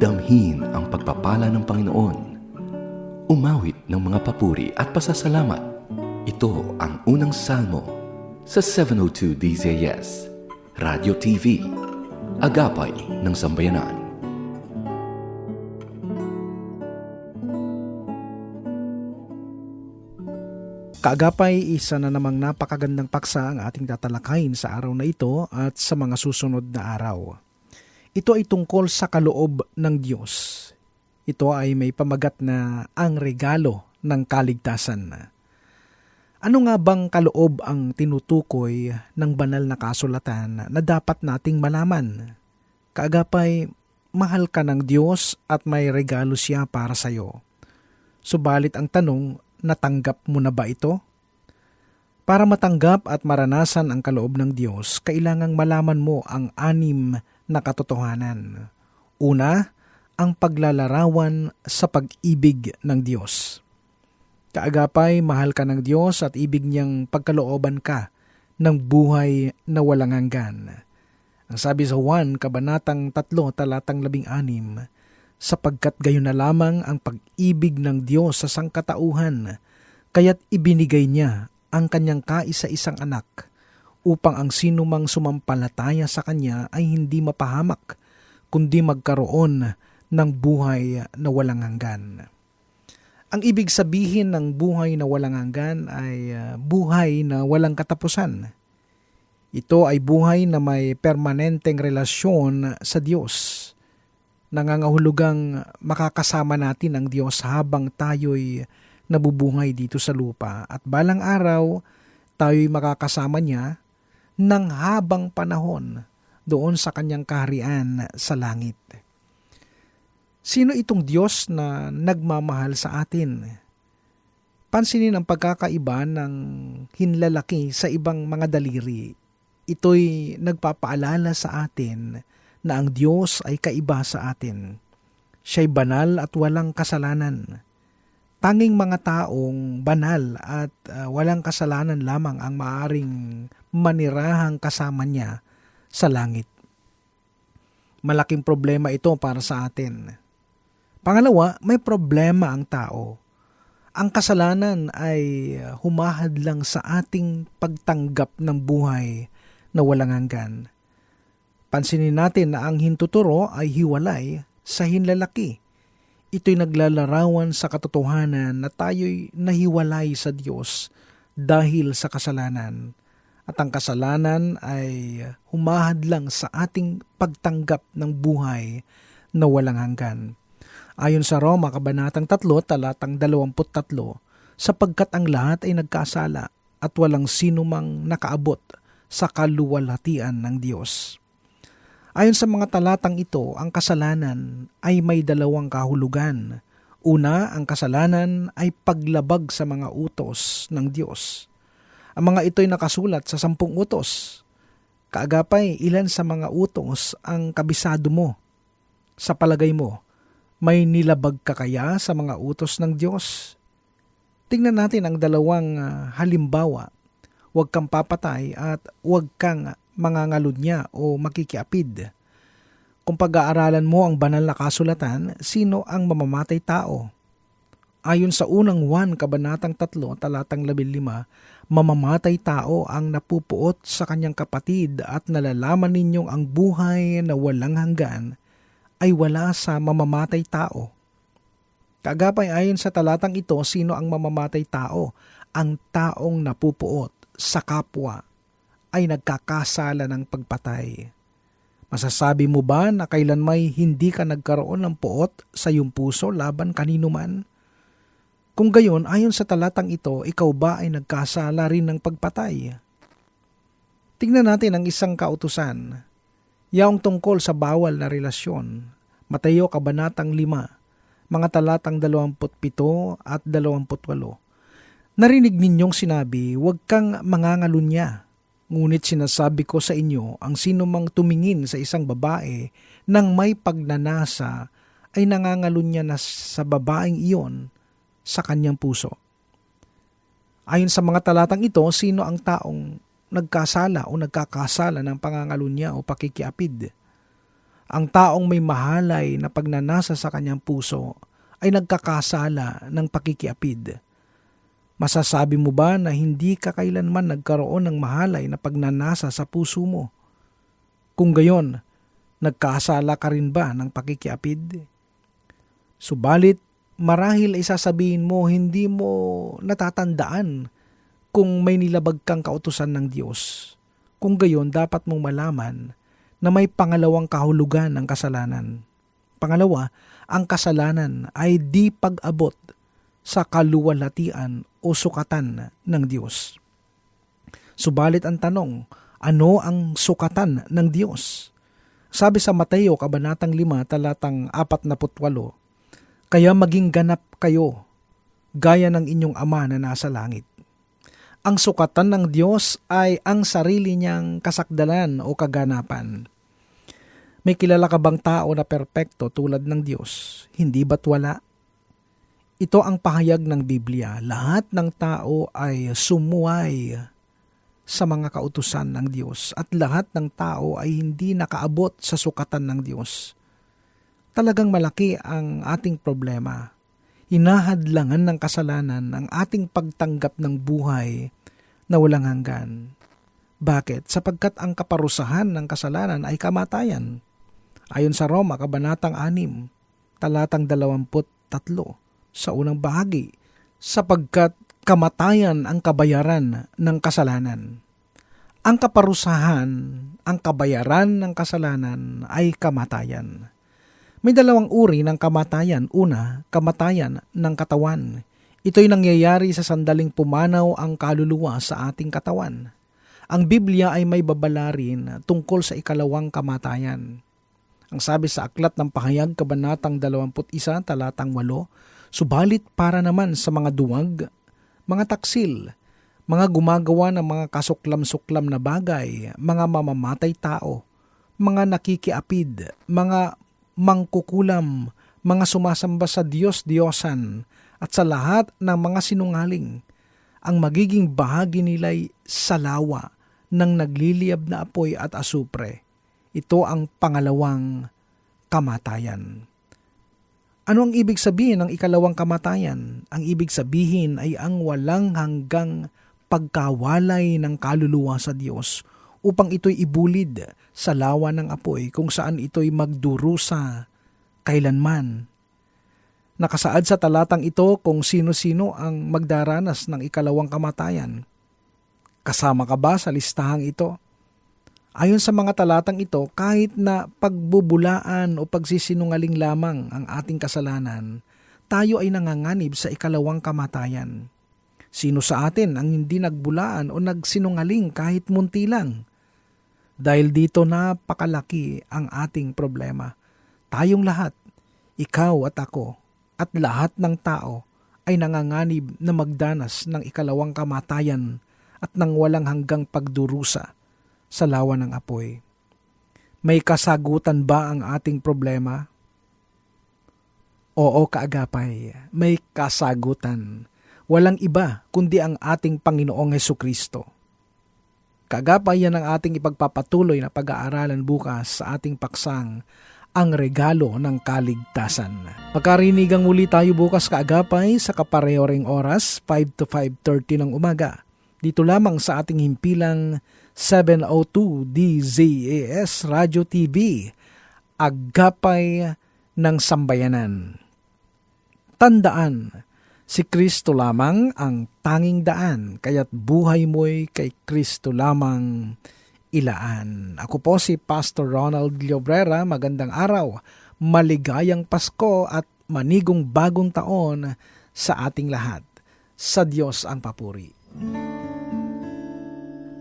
Damhin ang pagpapala ng Panginoon. Umawit ng mga papuri at pasasalamat. Ito ang unang salmo sa 702 DZS, Radio TV, Agapay ng Sambayanan. Kaagapay, isa na namang napakagandang paksa ang ating tatalakayin sa araw na ito at sa mga susunod na araw. Ito ay tungkol sa kaloob ng Diyos. Ito ay may pamagat na ang regalo ng kaligtasan. Ano nga bang kaloob ang tinutukoy ng banal na kasulatan na dapat nating malaman? Kaagapay, mahal ka ng Diyos at may regalo siya para sa iyo. Subalit ang tanong, natanggap mo na ba ito? Para matanggap at maranasan ang kaloob ng Diyos, kailangang malaman mo ang anim na katotohanan. Una, ang paglalarawan sa pag-ibig ng Diyos. Kaagapay, mahal ka ng Diyos at ibig niyang pagkalooban ka ng buhay na walang hanggan. Ang sabi sa 1, Kabanatang 3, talatang 16, sapagkat gayon na lamang ang pag-ibig ng Diyos sa sangkatauhan, kaya't ibinigay niya ang kanyang kaisa-isang anak upang ang sinumang sumampalataya sa kanya ay hindi mapahamak, kundi magkaroon ng buhay na walang hanggan. Ang ibig sabihin ng buhay na walang hanggan ay uh, buhay na walang katapusan. Ito ay buhay na may permanenteng relasyon sa Diyos nangangahulugang makakasama natin ang Diyos habang tayo'y nabubuhay dito sa lupa at balang araw tayo'y makakasama niya ng habang panahon doon sa kanyang kaharian sa langit. Sino itong Diyos na nagmamahal sa atin? Pansinin ang pagkakaiba ng hinlalaki sa ibang mga daliri. Ito'y nagpapaalala sa atin na ang Diyos ay kaiba sa atin. Siya'y banal at walang kasalanan. Tanging mga taong banal at uh, walang kasalanan lamang ang maaring manirahang kasama niya sa langit. Malaking problema ito para sa atin. Pangalawa, may problema ang tao. Ang kasalanan ay humahad lang sa ating pagtanggap ng buhay na walang hanggan. Pansinin natin na ang hintuturo ay hiwalay sa hinlalaki. Ito'y naglalarawan sa katotohanan na tayo'y nahiwalay sa Diyos dahil sa kasalanan. At ang kasalanan ay humahad lang sa ating pagtanggap ng buhay na walang hanggan. Ayon sa Roma, Kabanatang 3, talatang 23, sapagkat ang lahat ay nagkasala at walang sinumang nakaabot sa kaluwalhatian ng Diyos. Ayon sa mga talatang ito, ang kasalanan ay may dalawang kahulugan. Una, ang kasalanan ay paglabag sa mga utos ng Diyos. Ang mga ito'y nakasulat sa sampung utos. Kaagapay, ilan sa mga utos ang kabisado mo? Sa palagay mo, may nilabag ka kaya sa mga utos ng Diyos? Tingnan natin ang dalawang uh, halimbawa. Huwag kang papatay at huwag kang mangangalunya o makikiapid. Kung pag-aaralan mo ang banal na kasulatan, sino ang mamamatay tao? Ayon sa unang 1 Kabanatang 3 talatang 15, mamamatay tao ang napupuot sa kanyang kapatid at nalalaman ninyong ang buhay na walang hanggan ay wala sa mamamatay tao. Kagapay ayon sa talatang ito, sino ang mamamatay tao? Ang taong napupuot sa kapwa ay nagkakasala ng pagpatay. Masasabi mo ba na kailan may hindi ka nagkaroon ng puot sa iyong puso laban kanino man? Kung gayon, ayon sa talatang ito, ikaw ba ay nagkasala rin ng pagpatay? Tingnan natin ang isang kautusan. Yaong tungkol sa bawal na relasyon. Mateo Kabanatang 5, mga talatang 27 at 28. Narinig ninyong sinabi, huwag kang mangangalunya Ngunit sinasabi ko sa inyo, ang sino mang tumingin sa isang babae nang may pagnanasa ay nangangalunya na sa babaeng iyon sa kanyang puso. Ayon sa mga talatang ito, sino ang taong nagkasala o nagkakasala ng pangangalunya o pakikiapid? Ang taong may mahalay na pagnanasa sa kanyang puso ay nagkakasala ng pakikiapid. Masasabi mo ba na hindi ka kailanman nagkaroon ng mahalay na pagnanasa sa puso mo? Kung gayon, nagkasala ka rin ba ng pakikiapid? Subalit, marahil ay sasabihin mo hindi mo natatandaan kung may nilabag kang kautusan ng Diyos. Kung gayon, dapat mong malaman na may pangalawang kahulugan ng kasalanan. Pangalawa, ang kasalanan ay di pag-abot sa kaluwalhatian o sukatan ng Diyos. Subalit ang tanong, ano ang sukatan ng Diyos? Sabi sa Mateo, Kabanatang 5, talatang 48, Kaya maging ganap kayo, gaya ng inyong ama na nasa langit. Ang sukatan ng Diyos ay ang sarili niyang kasakdalan o kaganapan. May kilala ka bang tao na perpekto tulad ng Diyos? Hindi ba't wala? Ito ang pahayag ng Biblia. Lahat ng tao ay sumuway sa mga kautusan ng Diyos at lahat ng tao ay hindi nakaabot sa sukatan ng Diyos. Talagang malaki ang ating problema. Hinahadlangan ng kasalanan ang ating pagtanggap ng buhay na walang hanggan. Bakit? Sapagkat ang kaparusahan ng kasalanan ay kamatayan. Ayon sa Roma, Kabanatang 6, talatang 23 sa unang bahagi, sapagkat kamatayan ang kabayaran ng kasalanan. Ang kaparusahan, ang kabayaran ng kasalanan ay kamatayan. May dalawang uri ng kamatayan. Una, kamatayan ng katawan. Ito'y nangyayari sa sandaling pumanaw ang kaluluwa sa ating katawan. Ang Biblia ay may babala rin tungkol sa ikalawang kamatayan. Ang sabi sa Aklat ng Pahayag, Kabanatang 21, Talatang 8, Subalit para naman sa mga duwag, mga taksil, mga gumagawa ng mga kasuklam-suklam na bagay, mga mamamatay tao, mga nakikiapid, mga mangkukulam, mga sumasamba sa Diyos-Diyosan, at sa lahat ng mga sinungaling, ang magiging bahagi nila'y salawa ng nagliliyab na apoy at asupre. Ito ang pangalawang kamatayan. Ano ang ibig sabihin ng ikalawang kamatayan? Ang ibig sabihin ay ang walang hanggang pagkawalay ng kaluluwa sa Diyos upang ito'y ibulid sa lawa ng apoy kung saan ito'y magdurusa kailanman. Nakasaad sa talatang ito kung sino-sino ang magdaranas ng ikalawang kamatayan. Kasama ka ba sa listahang ito? Ayon sa mga talatang ito, kahit na pagbubulaan o pagsisinungaling lamang ang ating kasalanan, tayo ay nanganganib sa ikalawang kamatayan. Sino sa atin ang hindi nagbulaan o nagsinungaling kahit munti lang? Dahil dito napakalaki ang ating problema. Tayong lahat, ikaw at ako, at lahat ng tao ay nanganganib na magdanas ng ikalawang kamatayan at ng walang hanggang pagdurusa sa lawa ng apoy. May kasagutan ba ang ating problema? Oo, kaagapay, may kasagutan. Walang iba kundi ang ating Panginoong Heso Kristo. Kaagapay yan ang ating ipagpapatuloy na pag-aaralan bukas sa ating paksang ang regalo ng kaligtasan. Pagkarinigang muli tayo bukas kaagapay sa kapareho oras, 5 to 5.30 ng umaga. Dito lamang sa ating himpilang 702 DZAS Radio TV, Agapay ng Sambayanan. Tandaan, si Kristo lamang ang tanging daan, kaya't buhay mo'y kay Kristo lamang ilaan. Ako po si Pastor Ronald Llobrera. Magandang araw, maligayang Pasko at manigong bagong taon sa ating lahat. Sa Diyos ang papuri.